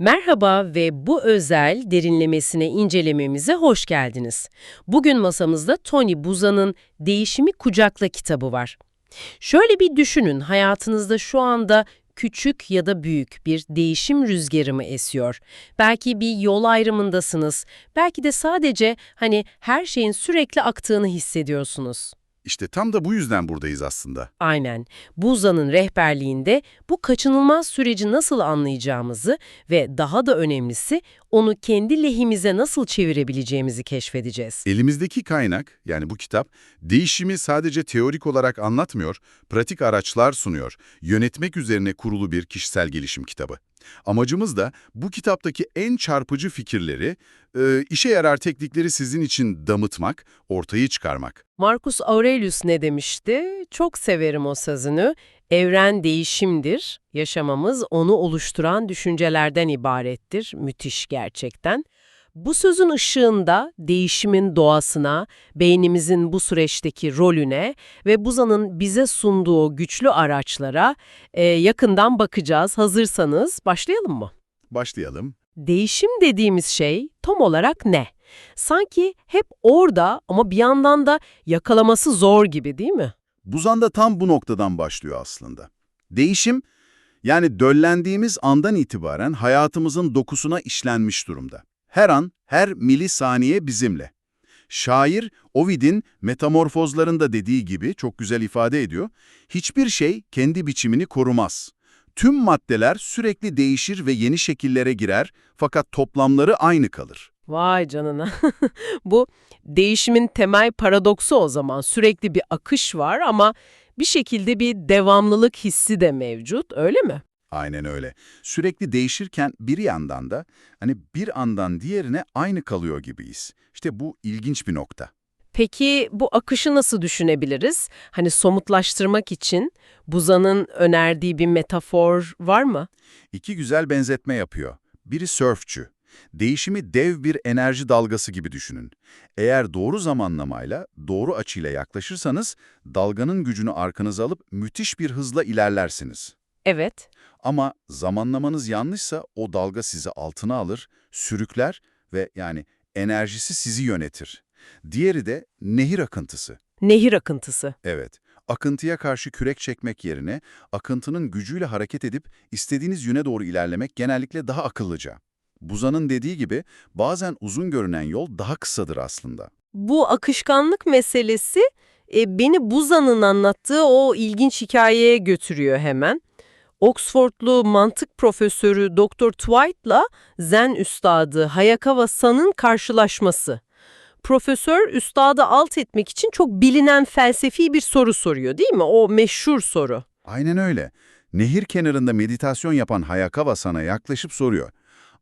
Merhaba ve bu özel derinlemesine incelememize hoş geldiniz. Bugün masamızda Tony Buzan'ın Değişimi Kucakla kitabı var. Şöyle bir düşünün, hayatınızda şu anda küçük ya da büyük bir değişim rüzgarı mı esiyor? Belki bir yol ayrımındasınız, belki de sadece hani her şeyin sürekli aktığını hissediyorsunuz. İşte tam da bu yüzden buradayız aslında. Aynen. Buza'nın rehberliğinde bu kaçınılmaz süreci nasıl anlayacağımızı ve daha da önemlisi onu kendi lehimize nasıl çevirebileceğimizi keşfedeceğiz. Elimizdeki kaynak, yani bu kitap, değişimi sadece teorik olarak anlatmıyor, pratik araçlar sunuyor. Yönetmek üzerine kurulu bir kişisel gelişim kitabı. Amacımız da bu kitaptaki en çarpıcı fikirleri, e, işe yarar teknikleri sizin için damıtmak, ortaya çıkarmak. Marcus Aurelius ne demişti? Çok severim o sözünü. Evren değişimdir, yaşamamız onu oluşturan düşüncelerden ibarettir. Müthiş gerçekten. Bu sözün ışığında değişimin doğasına, beynimizin bu süreçteki rolüne ve Buza'nın bize sunduğu güçlü araçlara e, yakından bakacağız. Hazırsanız başlayalım mı? Başlayalım. Değişim dediğimiz şey tam olarak ne? Sanki hep orada ama bir yandan da yakalaması zor gibi değil mi? Buzan da tam bu noktadan başlıyor aslında. Değişim, yani döllendiğimiz andan itibaren hayatımızın dokusuna işlenmiş durumda. Her an, her milisaniye bizimle. Şair, Ovid'in metamorfozlarında dediği gibi çok güzel ifade ediyor, hiçbir şey kendi biçimini korumaz. Tüm maddeler sürekli değişir ve yeni şekillere girer fakat toplamları aynı kalır. Vay canına. Bu değişimin temel paradoksu o zaman. Sürekli bir akış var ama bir şekilde bir devamlılık hissi de mevcut, öyle mi? Aynen öyle. Sürekli değişirken bir yandan da hani bir andan diğerine aynı kalıyor gibiyiz. İşte bu ilginç bir nokta. Peki bu akışı nasıl düşünebiliriz? Hani somutlaştırmak için Buzan'ın önerdiği bir metafor var mı? İki güzel benzetme yapıyor. Biri sörfçü. Değişimi dev bir enerji dalgası gibi düşünün. Eğer doğru zamanlamayla, doğru açıyla yaklaşırsanız dalganın gücünü arkanıza alıp müthiş bir hızla ilerlersiniz. Evet. Ama zamanlamanız yanlışsa o dalga sizi altına alır, sürükler ve yani enerjisi sizi yönetir. Diğeri de nehir akıntısı. Nehir akıntısı. Evet, akıntıya karşı kürek çekmek yerine akıntının gücüyle hareket edip istediğiniz yöne doğru ilerlemek genellikle daha akıllıca. Buzan'ın dediği gibi bazen uzun görünen yol daha kısadır aslında. Bu akışkanlık meselesi e, beni Buzan'ın anlattığı o ilginç hikayeye götürüyor hemen. Oxfordlu mantık profesörü Dr. Twight'la Zen üstadı Hayakawa San'ın karşılaşması. Profesör üstadı alt etmek için çok bilinen felsefi bir soru soruyor değil mi? O meşhur soru. Aynen öyle. Nehir kenarında meditasyon yapan Hayakawa sana yaklaşıp soruyor.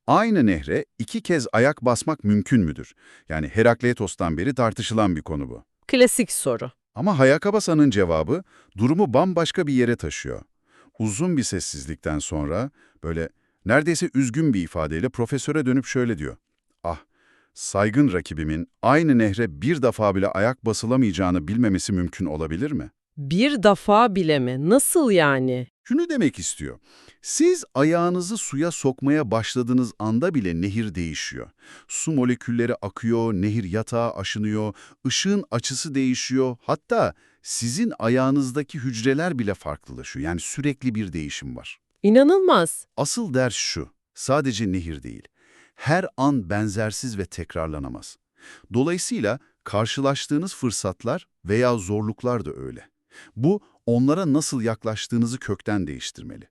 Aynı nehre iki kez ayak basmak mümkün müdür? Yani Herakleitos'tan beri tartışılan bir konu bu. Klasik soru. Ama Hayakawa San'ın cevabı durumu bambaşka bir yere taşıyor. Uzun bir sessizlikten sonra böyle neredeyse üzgün bir ifadeyle profesöre dönüp şöyle diyor. Ah, saygın rakibimin aynı nehre bir defa bile ayak basılamayacağını bilmemesi mümkün olabilir mi? Bir defa bile mi? Nasıl yani? Şunu demek istiyor. Siz ayağınızı suya sokmaya başladığınız anda bile nehir değişiyor. Su molekülleri akıyor, nehir yatağı aşınıyor, ışığın açısı değişiyor. Hatta sizin ayağınızdaki hücreler bile farklılaşıyor. Yani sürekli bir değişim var. İnanılmaz. Asıl ders şu, sadece nehir değil. Her an benzersiz ve tekrarlanamaz. Dolayısıyla karşılaştığınız fırsatlar veya zorluklar da öyle. Bu, onlara nasıl yaklaştığınızı kökten değiştirmeli.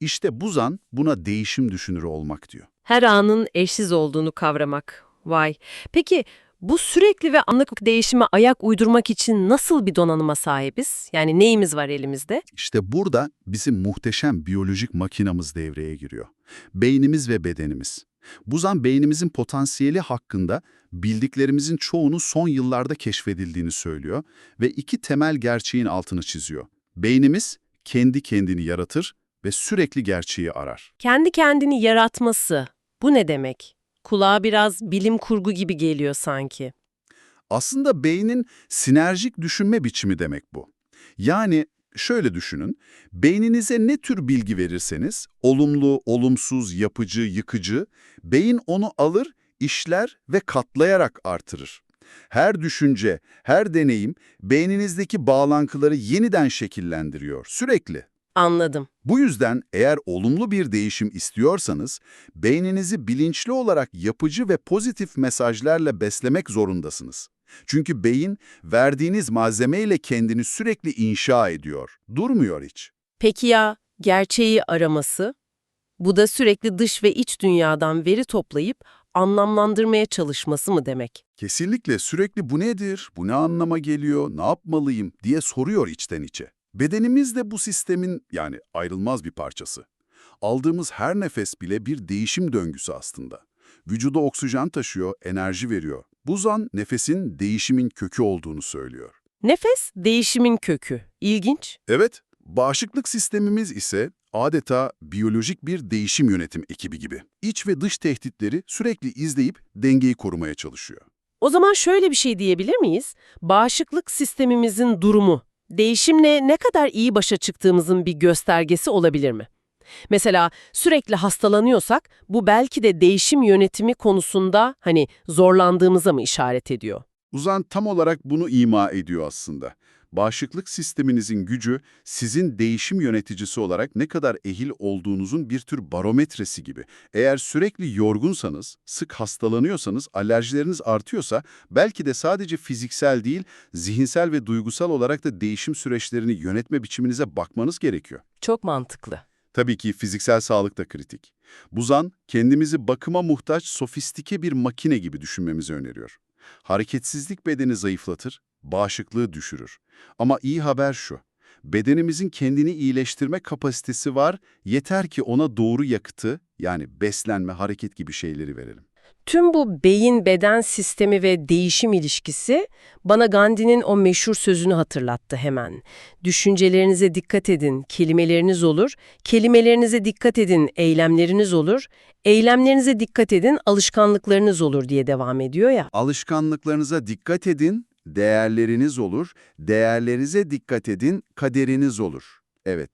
İşte Buzan buna değişim düşünürü olmak diyor. Her anın eşsiz olduğunu kavramak. Vay. Peki bu sürekli ve anlık değişime ayak uydurmak için nasıl bir donanıma sahibiz? Yani neyimiz var elimizde? İşte burada bizim muhteşem biyolojik makinamız devreye giriyor. Beynimiz ve bedenimiz. Buzan beynimizin potansiyeli hakkında bildiklerimizin çoğunu son yıllarda keşfedildiğini söylüyor ve iki temel gerçeğin altını çiziyor. Beynimiz kendi kendini yaratır ve sürekli gerçeği arar. Kendi kendini yaratması. Bu ne demek? Kulağa biraz bilim kurgu gibi geliyor sanki. Aslında beynin sinerjik düşünme biçimi demek bu. Yani Şöyle düşünün, beyninize ne tür bilgi verirseniz, olumlu, olumsuz, yapıcı, yıkıcı, beyin onu alır, işler ve katlayarak artırır. Her düşünce, her deneyim beyninizdeki bağlantıları yeniden şekillendiriyor, sürekli. Anladım. Bu yüzden eğer olumlu bir değişim istiyorsanız, beyninizi bilinçli olarak yapıcı ve pozitif mesajlarla beslemek zorundasınız. Çünkü beyin, verdiğiniz malzemeyle kendini sürekli inşa ediyor, durmuyor hiç. Peki ya gerçeği araması? Bu da sürekli dış ve iç dünyadan veri toplayıp anlamlandırmaya çalışması mı demek? Kesinlikle sürekli bu nedir, bu ne anlama geliyor, ne yapmalıyım diye soruyor içten içe. Bedenimiz de bu sistemin yani ayrılmaz bir parçası. Aldığımız her nefes bile bir değişim döngüsü aslında. Vücuda oksijen taşıyor, enerji veriyor. Bu zan nefesin değişimin kökü olduğunu söylüyor. Nefes değişimin kökü. İlginç. Evet, bağışıklık sistemimiz ise adeta biyolojik bir değişim yönetim ekibi gibi. İç ve dış tehditleri sürekli izleyip dengeyi korumaya çalışıyor. O zaman şöyle bir şey diyebilir miyiz? Bağışıklık sistemimizin durumu, değişimle ne kadar iyi başa çıktığımızın bir göstergesi olabilir mi? Mesela sürekli hastalanıyorsak bu belki de değişim yönetimi konusunda hani zorlandığımıza mı işaret ediyor? Uzan tam olarak bunu ima ediyor aslında. Bağışıklık sisteminizin gücü sizin değişim yöneticisi olarak ne kadar ehil olduğunuzun bir tür barometresi gibi. Eğer sürekli yorgunsanız, sık hastalanıyorsanız, alerjileriniz artıyorsa belki de sadece fiziksel değil, zihinsel ve duygusal olarak da değişim süreçlerini yönetme biçiminize bakmanız gerekiyor. Çok mantıklı. Tabii ki fiziksel sağlık da kritik. Buzan, kendimizi bakıma muhtaç sofistike bir makine gibi düşünmemizi öneriyor. Hareketsizlik bedeni zayıflatır, bağışıklığı düşürür. Ama iyi haber şu, bedenimizin kendini iyileştirme kapasitesi var, yeter ki ona doğru yakıtı, yani beslenme, hareket gibi şeyleri verelim. Tüm bu beyin-beden sistemi ve değişim ilişkisi bana Gandhi'nin o meşhur sözünü hatırlattı hemen. Düşüncelerinize dikkat edin, kelimeleriniz olur. Kelimelerinize dikkat edin, eylemleriniz olur. Eylemlerinize dikkat edin, alışkanlıklarınız olur diye devam ediyor ya. Alışkanlıklarınıza dikkat edin, değerleriniz olur. Değerlerinize dikkat edin, kaderiniz olur. Evet,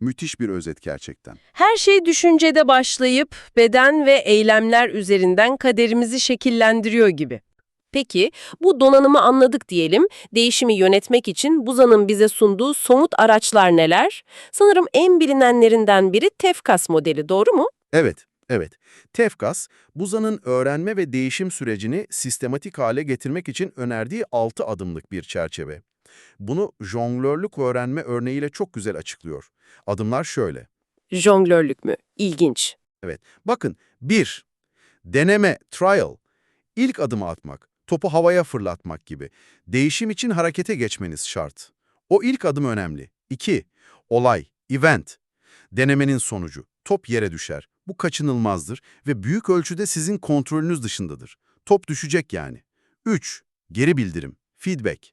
müthiş bir özet gerçekten. Her şey düşüncede başlayıp beden ve eylemler üzerinden kaderimizi şekillendiriyor gibi. Peki, bu donanımı anladık diyelim. Değişimi yönetmek için Buzan'ın bize sunduğu somut araçlar neler? Sanırım en bilinenlerinden biri Tefkas modeli, doğru mu? Evet, evet. Tefkas, Buzan'ın öğrenme ve değişim sürecini sistematik hale getirmek için önerdiği 6 adımlık bir çerçeve. Bunu jonglörlük öğrenme örneğiyle çok güzel açıklıyor. Adımlar şöyle. Jonglörlük mü? İlginç. Evet, bakın 1. Deneme, trial. İlk adımı atmak, topu havaya fırlatmak gibi. Değişim için harekete geçmeniz şart. O ilk adım önemli. 2. Olay, event. Denemenin sonucu. Top yere düşer. Bu kaçınılmazdır ve büyük ölçüde sizin kontrolünüz dışındadır. Top düşecek yani. 3. Geri bildirim, feedback.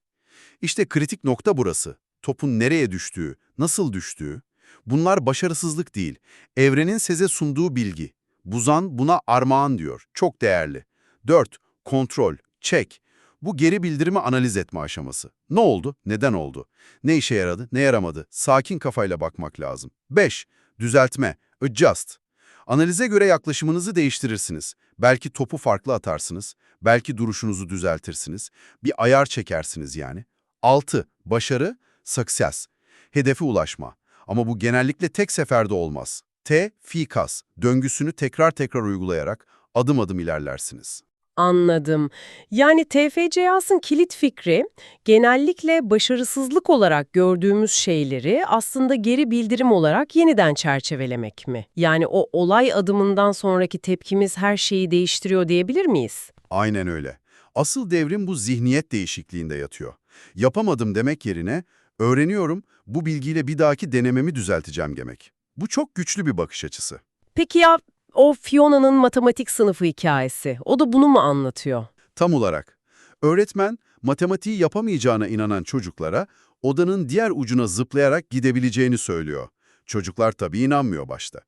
İşte kritik nokta burası. Topun nereye düştüğü, nasıl düştüğü. Bunlar başarısızlık değil, evrenin size sunduğu bilgi. Buzan buna armağan diyor, çok değerli. 4. Kontrol, check. Bu geri bildirimi analiz etme aşaması. Ne oldu, neden oldu? Ne işe yaradı, ne yaramadı? Sakin kafayla bakmak lazım. 5. Düzeltme, adjust. Analize göre yaklaşımınızı değiştirirsiniz. Belki topu farklı atarsınız, belki duruşunuzu düzeltirsiniz, bir ayar çekersiniz yani. 6. Başarı, success. Hedefe ulaşma. Ama bu genellikle tek seferde olmaz. T, fikas, döngüsünü tekrar tekrar uygulayarak adım adım ilerlersiniz. Anladım. Yani TFCAS'ın kilit fikri genellikle başarısızlık olarak gördüğümüz şeyleri aslında geri bildirim olarak yeniden çerçevelemek mi? Yani o olay adımından sonraki tepkimiz her şeyi değiştiriyor diyebilir miyiz? Aynen öyle. Asıl devrim bu zihniyet değişikliğinde yatıyor. Yapamadım demek yerine, öğreniyorum, bu bilgiyle bir dahaki denememi düzelteceğim demek. Bu çok güçlü bir bakış açısı. Peki ya o Fiona'nın matematik sınıfı hikayesi, o da bunu mu anlatıyor? Tam olarak. Öğretmen, matematiği yapamayacağına inanan çocuklara odanın diğer ucuna zıplayarak gidebileceğini söylüyor. Çocuklar tabii inanmıyor başta.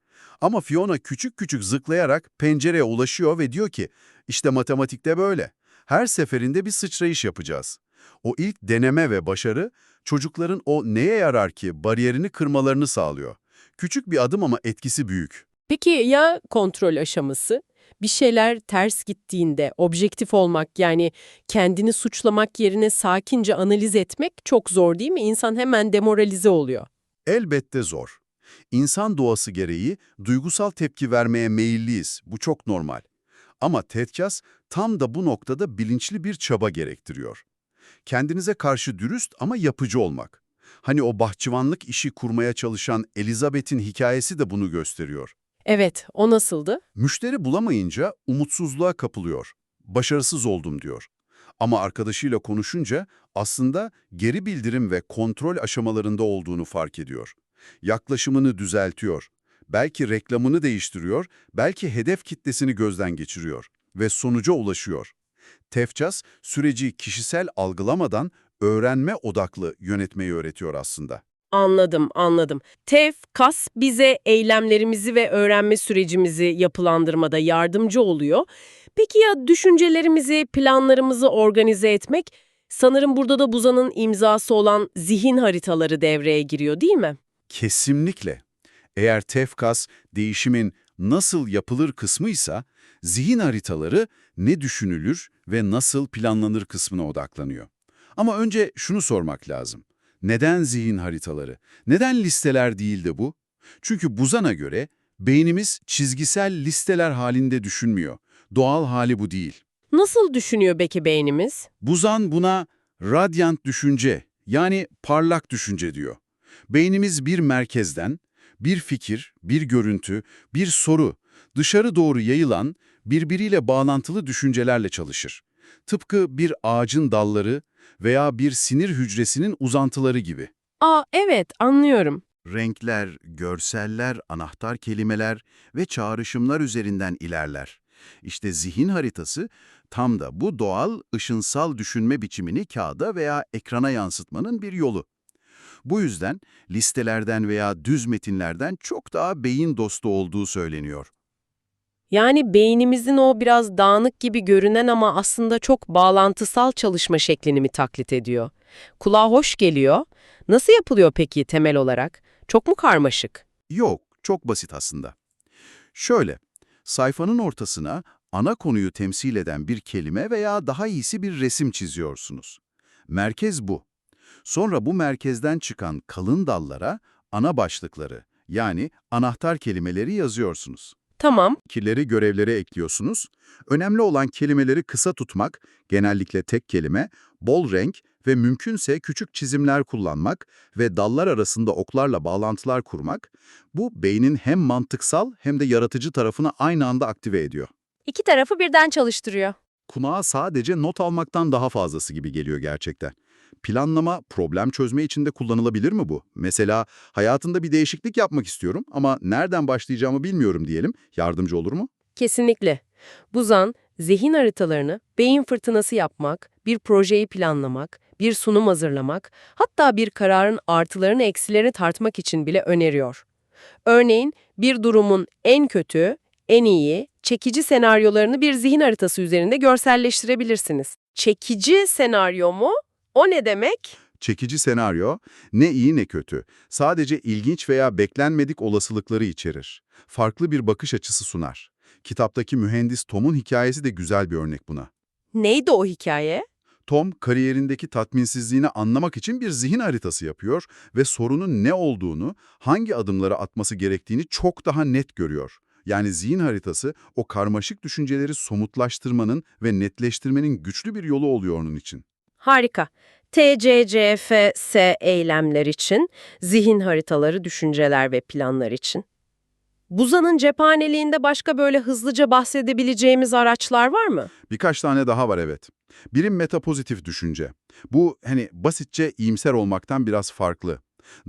Ama Fiona küçük küçük zıplayarak pencereye ulaşıyor ve diyor ki, işte matematikte böyle. Her seferinde bir sıçrayış yapacağız. O ilk deneme ve başarı çocukların o neye yarar ki bariyerini kırmalarını sağlıyor. Küçük bir adım ama etkisi büyük. Peki ya kontrol aşaması? Bir şeyler ters gittiğinde objektif olmak yani kendini suçlamak yerine sakince analiz etmek çok zor değil mi? İnsan hemen demoralize oluyor. Elbette zor. İnsan doğası gereği duygusal tepki vermeye meyilliyiz. Bu çok normal. Ama Tetkas tam da bu noktada bilinçli bir çaba gerektiriyor. Kendinize karşı dürüst ama yapıcı olmak. Hani o bahçıvanlık işi kurmaya çalışan Elizabeth'in hikayesi de bunu gösteriyor. Evet, o nasıldı? Müşteri bulamayınca umutsuzluğa kapılıyor. Başarısız oldum diyor. Ama arkadaşıyla konuşunca aslında geri bildirim ve kontrol aşamalarında olduğunu fark ediyor. Yaklaşımını düzeltiyor. Belki reklamını değiştiriyor, belki hedef kitlesini gözden geçiriyor ve sonuca ulaşıyor. Tefças, süreci kişisel algılamadan öğrenme odaklı yönetmeyi öğretiyor aslında. Anladım, anladım. TEF, KAS bize eylemlerimizi ve öğrenme sürecimizi yapılandırmada yardımcı oluyor. Peki ya düşüncelerimizi, planlarımızı organize etmek? Sanırım burada da Buzan'ın imzası olan zihin haritaları devreye giriyor değil mi? Kesinlikle. Eğer tefkas değişimin nasıl yapılır kısmıysa, zihin haritaları ne düşünülür ve nasıl planlanır kısmına odaklanıyor. Ama önce şunu sormak lazım. Neden zihin haritaları? Neden listeler değil de bu? Çünkü Buzan'a göre beynimiz çizgisel listeler halinde düşünmüyor. Doğal hali bu değil. Nasıl düşünüyor peki beynimiz? Buzan buna radyant düşünce yani parlak düşünce diyor. Beynimiz bir merkezden, bir fikir, bir görüntü, bir soru, dışarı doğru yayılan, birbiriyle bağlantılı düşüncelerle çalışır. Tıpkı bir ağacın dalları veya bir sinir hücresinin uzantıları gibi. Aa evet anlıyorum. Renkler, görseller, anahtar kelimeler ve çağrışımlar üzerinden ilerler. İşte zihin haritası tam da bu doğal, ışınsal düşünme biçimini kağıda veya ekrana yansıtmanın bir yolu. Bu yüzden listelerden veya düz metinlerden çok daha beyin dostu olduğu söyleniyor. Yani beynimizin o biraz dağınık gibi görünen ama aslında çok bağlantısal çalışma şeklini mi taklit ediyor? Kulağa hoş geliyor. Nasıl yapılıyor peki temel olarak? Çok mu karmaşık? Yok, çok basit aslında. Şöyle, sayfanın ortasına ana konuyu temsil eden bir kelime veya daha iyisi bir resim çiziyorsunuz. Merkez bu. Sonra bu merkezden çıkan kalın dallara ana başlıkları yani anahtar kelimeleri yazıyorsunuz. Tamam. Fikirleri görevlere ekliyorsunuz. Önemli olan kelimeleri kısa tutmak, genellikle tek kelime, bol renk ve mümkünse küçük çizimler kullanmak ve dallar arasında oklarla bağlantılar kurmak, bu beynin hem mantıksal hem de yaratıcı tarafını aynı anda aktive ediyor. İki tarafı birden çalıştırıyor. Kulağa sadece not almaktan daha fazlası gibi geliyor gerçekten. Planlama, problem çözme için de kullanılabilir mi bu? Mesela hayatında bir değişiklik yapmak istiyorum ama nereden başlayacağımı bilmiyorum diyelim. Yardımcı olur mu? Kesinlikle. Buzan, zihin haritalarını beyin fırtınası yapmak, bir projeyi planlamak, bir sunum hazırlamak, hatta bir kararın artılarını eksilerini tartmak için bile öneriyor. Örneğin bir durumun en kötü, en iyi, çekici senaryolarını bir zihin haritası üzerinde görselleştirebilirsiniz. Çekici senaryo mu? O ne demek? Çekici senaryo, ne iyi ne kötü. Sadece ilginç veya beklenmedik olasılıkları içerir. Farklı bir bakış açısı sunar. Kitaptaki mühendis Tom'un hikayesi de güzel bir örnek buna. Neydi o hikaye? Tom, kariyerindeki tatminsizliğini anlamak için bir zihin haritası yapıyor ve sorunun ne olduğunu, hangi adımları atması gerektiğini çok daha net görüyor. Yani zihin haritası, o karmaşık düşünceleri somutlaştırmanın ve netleştirmenin güçlü bir yolu oluyor onun için. Harika. TCCFS eylemler için, zihin haritaları, düşünceler ve planlar için. Buzan'ın cephaneliğinde başka böyle hızlıca bahsedebileceğimiz araçlar var mı? Birkaç tane daha var evet. Biri metapozitif düşünce. Bu hani basitçe iyimser olmaktan biraz farklı.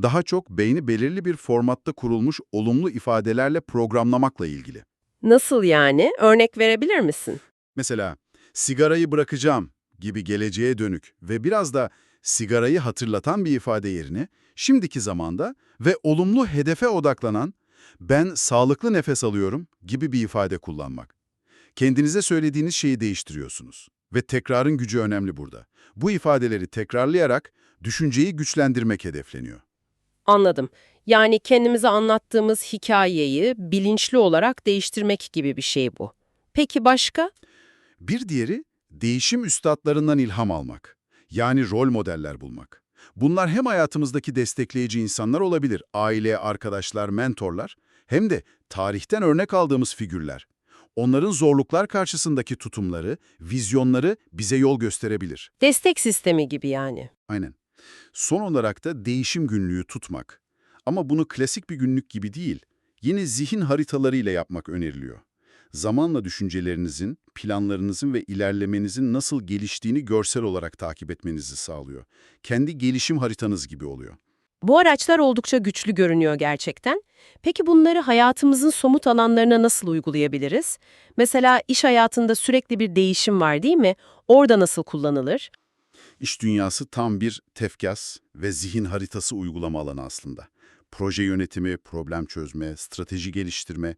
Daha çok beyni belirli bir formatta kurulmuş olumlu ifadelerle programlamakla ilgili. Nasıl yani? Örnek verebilir misin? Mesela sigarayı bırakacağım gibi geleceğe dönük ve biraz da sigarayı hatırlatan bir ifade yerine şimdiki zamanda ve olumlu hedefe odaklanan ben sağlıklı nefes alıyorum gibi bir ifade kullanmak. Kendinize söylediğiniz şeyi değiştiriyorsunuz ve tekrarın gücü önemli burada. Bu ifadeleri tekrarlayarak Düşünceyi güçlendirmek hedefleniyor. Anladım. Yani kendimize anlattığımız hikayeyi bilinçli olarak değiştirmek gibi bir şey bu. Peki başka? Bir diğeri değişim üstadlarından ilham almak. Yani rol modeller bulmak. Bunlar hem hayatımızdaki destekleyici insanlar olabilir, aile, arkadaşlar, mentorlar, hem de tarihten örnek aldığımız figürler. Onların zorluklar karşısındaki tutumları, vizyonları bize yol gösterebilir. Destek sistemi gibi yani. Aynen. Son olarak da değişim günlüğü tutmak. Ama bunu klasik bir günlük gibi değil, yine zihin haritalarıyla yapmak öneriliyor. Zamanla düşüncelerinizin, planlarınızın ve ilerlemenizin nasıl geliştiğini görsel olarak takip etmenizi sağlıyor. Kendi gelişim haritanız gibi oluyor. Bu araçlar oldukça güçlü görünüyor gerçekten. Peki bunları hayatımızın somut alanlarına nasıl uygulayabiliriz? Mesela iş hayatında sürekli bir değişim var değil mi? Orada nasıl kullanılır? İş dünyası tam bir tefkas ve zihin haritası uygulama alanı aslında. Proje yönetimi, problem çözme, strateji geliştirme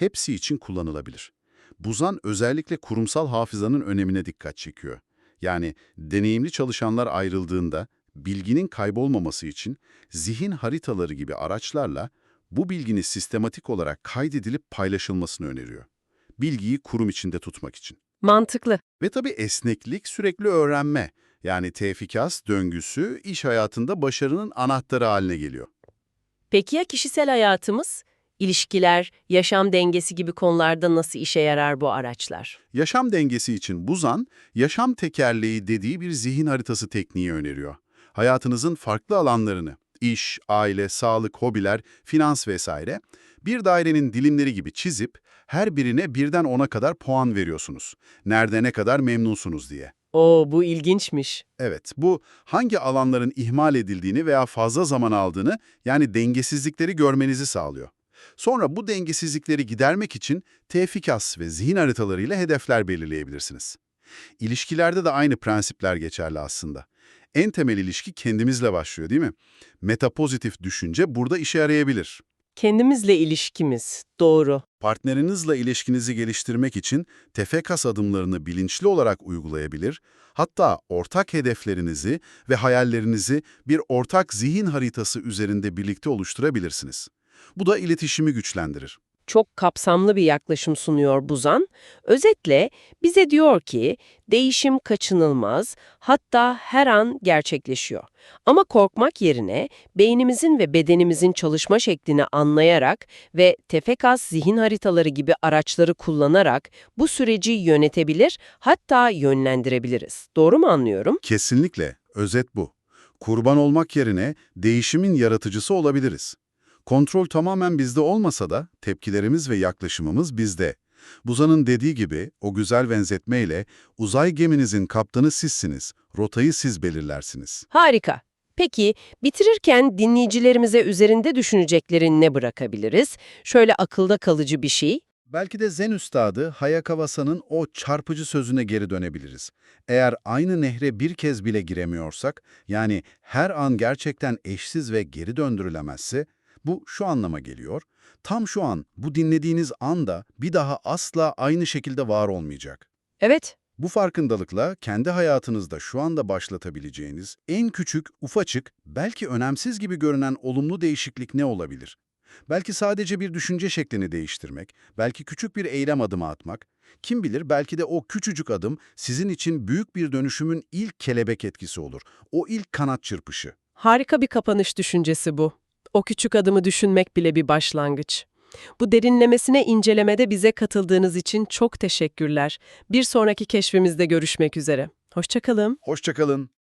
hepsi için kullanılabilir. Buzan özellikle kurumsal hafızanın önemine dikkat çekiyor. Yani deneyimli çalışanlar ayrıldığında bilginin kaybolmaması için zihin haritaları gibi araçlarla bu bilginin sistematik olarak kaydedilip paylaşılmasını öneriyor. Bilgiyi kurum içinde tutmak için. Mantıklı. Ve tabii esneklik, sürekli öğrenme. Yani tefikas döngüsü iş hayatında başarının anahtarı haline geliyor. Peki ya kişisel hayatımız? İlişkiler, yaşam dengesi gibi konularda nasıl işe yarar bu araçlar? Yaşam dengesi için Buzan, yaşam tekerleği dediği bir zihin haritası tekniği öneriyor. Hayatınızın farklı alanlarını, iş, aile, sağlık, hobiler, finans vesaire, bir dairenin dilimleri gibi çizip her birine birden ona kadar puan veriyorsunuz. Nerede ne kadar memnunsunuz diye. Oo bu ilginçmiş. Evet, bu hangi alanların ihmal edildiğini veya fazla zaman aldığını yani dengesizlikleri görmenizi sağlıyor. Sonra bu dengesizlikleri gidermek için tefikas ve zihin haritalarıyla hedefler belirleyebilirsiniz. İlişkilerde de aynı prensipler geçerli aslında. En temel ilişki kendimizle başlıyor değil mi? Metapozitif düşünce burada işe yarayabilir. Kendimizle ilişkimiz, doğru. Partnerinizle ilişkinizi geliştirmek için tefekas adımlarını bilinçli olarak uygulayabilir, hatta ortak hedeflerinizi ve hayallerinizi bir ortak zihin haritası üzerinde birlikte oluşturabilirsiniz. Bu da iletişimi güçlendirir. Çok kapsamlı bir yaklaşım sunuyor Buzan. Özetle bize diyor ki değişim kaçınılmaz, hatta her an gerçekleşiyor. Ama korkmak yerine beynimizin ve bedenimizin çalışma şeklini anlayarak ve tefekas zihin haritaları gibi araçları kullanarak bu süreci yönetebilir, hatta yönlendirebiliriz. Doğru mu anlıyorum? Kesinlikle, özet bu. Kurban olmak yerine değişimin yaratıcısı olabiliriz. Kontrol tamamen bizde olmasa da tepkilerimiz ve yaklaşımımız bizde. Buzan'ın dediği gibi o güzel benzetmeyle uzay geminizin kaptanı sizsiniz, rotayı siz belirlersiniz. Harika. Peki bitirirken dinleyicilerimize üzerinde düşüneceklerini ne bırakabiliriz? Şöyle akılda kalıcı bir şey. Belki de Zen Üstadı Hayakawasa'nın o çarpıcı sözüne geri dönebiliriz. Eğer aynı nehre bir kez bile giremiyorsak, yani her an gerçekten eşsiz ve geri döndürülemezse, bu şu anlama geliyor. Tam şu an, bu dinlediğiniz anda bir daha asla aynı şekilde var olmayacak. Evet, Bu farkındalıkla kendi hayatınızda şu anda başlatabileceğiniz en küçük, ufacık, belki önemsiz gibi görünen olumlu değişiklik ne olabilir? Belki sadece bir düşünce şeklini değiştirmek, belki küçük bir eylem adımı atmak. Kim bilir belki de o küçücük adım sizin için büyük bir dönüşümün ilk kelebek etkisi olur. O ilk kanat çırpışı. harika bir kapanış düşüncesi bu. O küçük adımı düşünmek bile bir başlangıç. Bu derinlemesine incelemede bize katıldığınız için çok teşekkürler. Bir sonraki keşfimizde görüşmek üzere. Hoşçakalın. Hoşçakalın.